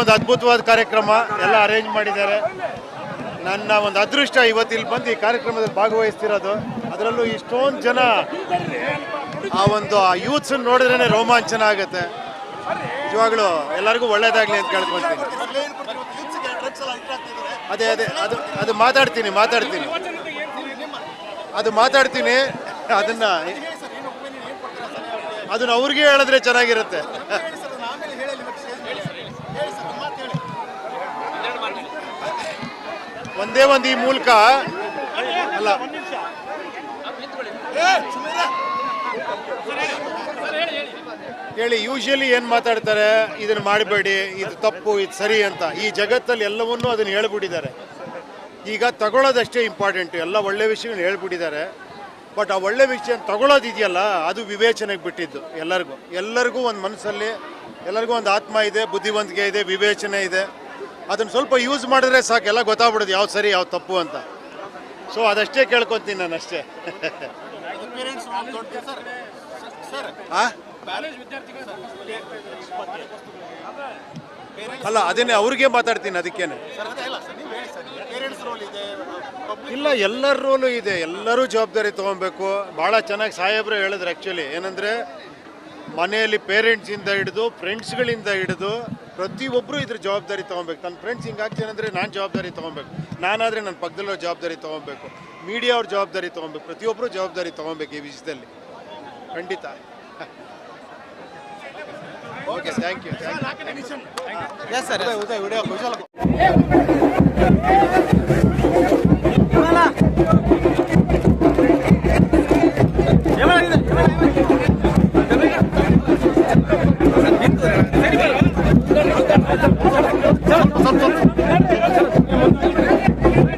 ಒಂದು ಅದ್ಭುತವಾದ ಕಾರ್ಯಕ್ರಮ ಎಲ್ಲ ಅರೇಂಜ್ ಮಾಡಿದ್ದಾರೆ. ನನ್ನ ಒಂದು ಅದೃಷ್ಟ ಇವತ್ತು ಇಲ್ಲಿ ಬಂದು ಈ ಕಾರ್ಯಕ್ರಮದಲ್ಲಿ ಭಾಗವಹಿಸ್ತಿರೋದು. ಅದರಲ್ಲೂ ಇಷ್ಟೊಂದು ಜನ ಆ ಒಂದು ಆ ಯೂತ್ಸ್ ನೋಡಿದ್ರೇ ರೋಮಾಂಚನ ಆಗುತ್ತೆ. ನಿಜವಾಗ್ಲೂ ಎಲ್ಲರಿಗೂ ಒಳ್ಳೇದಾಗ್ಲಿ ಅಂತ ಕೇಳ್ಕೊಳ್ತೀನಿ. ಅದೇ ಅದೇ, ಅದು ಅದು ಮಾತಾಡ್ತೀನಿ ಮಾತಾಡ್ತೀನಿ. ಅದು ಮಾತಾಡ್ತೀನಿ, ಅದನ್ನ ಅದನ್ನ ಅವ್ರಿಗೆ ಹೇಳಿದ್ರೆ ಚೆನ್ನಾಗಿರುತ್ತೆ. ಒಂದೇ ಒಂದು ಈ ಮೂಲಕ. ಅಲ್ಲ. ಹೇಳಿ ಯೂಶಲಿ ಏನು ಮಾತಾಡ್ತಾರೆ? ಇದನ್ನ ಮಾಡಬೇಡಿ, ಇದು ತಪ್ಪು, ಇದು ಸರಿ ಅಂತ. ಈ ಜಗತ್ತಲ್ಲಿ ಎಲ್ಲವನ್ನೂ ಅದನ್ನು ಹೇಳ್ಬಿಟ್ಟಿದ್ದಾರೆ. ಈಗ ತಗೊಳ್ಳೋದಷ್ಟೇ ಇಂಪಾರ್ಟೆಂಟ್ ಎಲ್ಲ ಒಳ್ಳೆ ವಿಷಯಗಳನ್ನ ಹೇಳ್ಬಿಟ್ಟಿದ್ದಾರೆ. ಬಟ್ ಆ ಒಳ್ಳೆ ವಿಷಯ ತಗೊಳ್ಳೋದಿದೆಯಲ್ಲ, ಅದು ವಿವೇಚನೆಗೆ ಬಿಟ್ಟಿದ್ದು ಎಲ್ಲರಿಗೂ. ಎಲ್ಲರಿಗೂ ಒಂದು ಮನಸ್ಸಲ್ಲಿ ಎಲ್ಲರಿಗೂ ಒಂದು ಆತ್ಮ ಇದೆ ಬುದ್ಧಿವಂತಿಕೆ ಇದೆ ವಿವೇಚನೆ ಇದೆ. ಅದನ್ನು ಸ್ವಲ್ಪ ಯೂಸ್ ಮಾಡಿದ್ರೆ ಸಾಕು ಎಲ್ಲ ಗೊತ್ತಾಗ್ಬಿಡೋದು ಯಾವ್ದು ಸರಿ ಯಾವ್ದು ತಪ್ಪು ಅಂತ. ಸೊ ಅದಷ್ಟೇ ಕೇಳ್ಕೊತೀನಿ ನಾನು ಅಷ್ಟೇ? ಅಲ್ಲ ಅದನ್ನೇ ಅವ್ರಿಗೆ ಮಾತಾಡ್ತೀನಿ ಅದಕ್ಕೇನೆ. ಇಲ್ಲ ಎಲ್ಲರ ರೋಲು ಇದೆ. ಎಲ್ಲರೂ ಜವಾಬ್ದಾರಿ ತಗೊಬೇಕು. ಭಾಳ ಚೆನ್ನಾಗಿ ಸಾಹೇಬ್ರು ಹೇಳಿದ್ರು ಆ್ಯಕ್ಚುಲಿ ಏನಂದರೆ ಮನೆಯಲ್ಲಿ ಪೇರೆಂಟ್ಸಿಂದ ಹಿಡಿದು ಫ್ರೆಂಡ್ಸ್ಗಳಿಂದ ಹಿಡಿದು ಪ್ರತಿಯೊಬ್ಬರು ಇದ್ರ ಜವಾಬ್ದಾರಿ ತೊಗೊಬೇಕು ನನ್ನ ಫ್ರೆಂಡ್ಸ್ ಹಿಂಗಾಗ್ತೀನಿ ಅಂದರೆ ನಾನು ಜವಾಬ್ದಾರಿ ತೊಗೊಬೇಕು ನಾನಾದರೆ ನನ್ನ ಪಕ್ಕದಲ್ಲಿರೋ ಜವಾಬ್ದಾರಿ ತೊಗೊಬೇಕು ಮೀಡಿಯಾ ಅವ್ರ ಜವಾಬ್ದಾರಿ ತೊಗೊಬೇಕು ಪ್ರತಿಯೊಬ್ಬರು ಜವಾಬ್ದಾರಿ ತೊಗೊಬೇಕು ಈ ವಿಷಯದಲ್ಲಿ ಖಂಡಿತ okay thank you thank you yes sir Uday video